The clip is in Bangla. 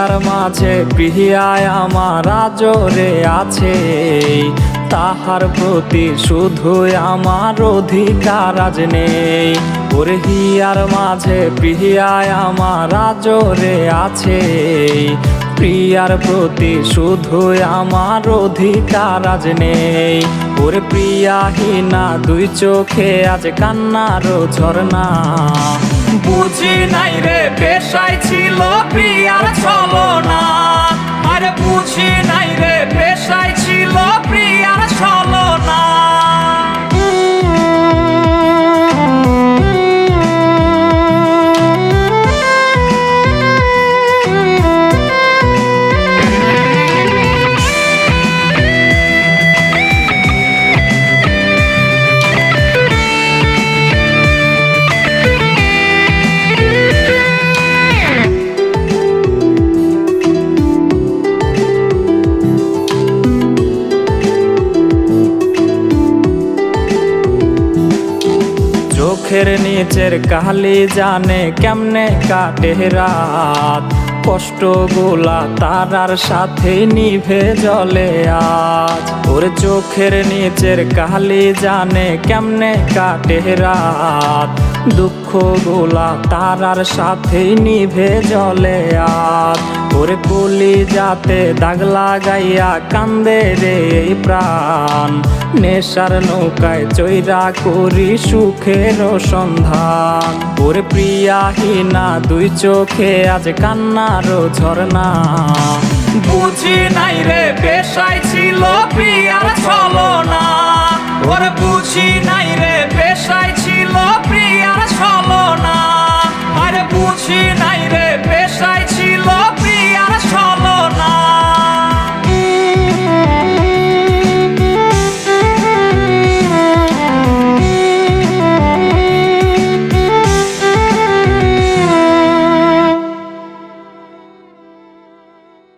মাঝে, প্রিয়ায় আমার আজরে আছে। তাহার প্রতি শুধুই আমার অধিকার আজ নেই। ওরে হিয়ার মাঝে, প্রিয়ায় আমার আজরে আছে। প্রিয়ার প্রতি শুধুই আমার অধিকার আজ নেই। ওরে প্রিয়াহীনা, দুই চোখে আজ কান্নারও ঝরনা বুঝি নাই রে পেশায় ছিল প্রিয়ার ছলনা চোখের নিচের কালি জানে কেমনে কাটে রাত। কষ্ট গোলা তারার সাথে নিভে জলে আজ। ওর চোখের নিচের কালি জানে কেমনে কাটে রাত। দুঃখ গোলা তারার সাথে নিভে জলে আজ। ওরে কলি যাতে দাগ লাগাইয়া কান্দে রে এই প্রাণ। নেশার নৌকায় চৈরা করি সুখের সন্ধান। ওরে প্রিয়াহীনা, দুই চোখে আজ কান্নার ঝরনা বুঝি নাই রে, পেশায় ছিল প্রিয়ার ছলনা। ওরে বুঝি নাই রে, পেশায় ছিল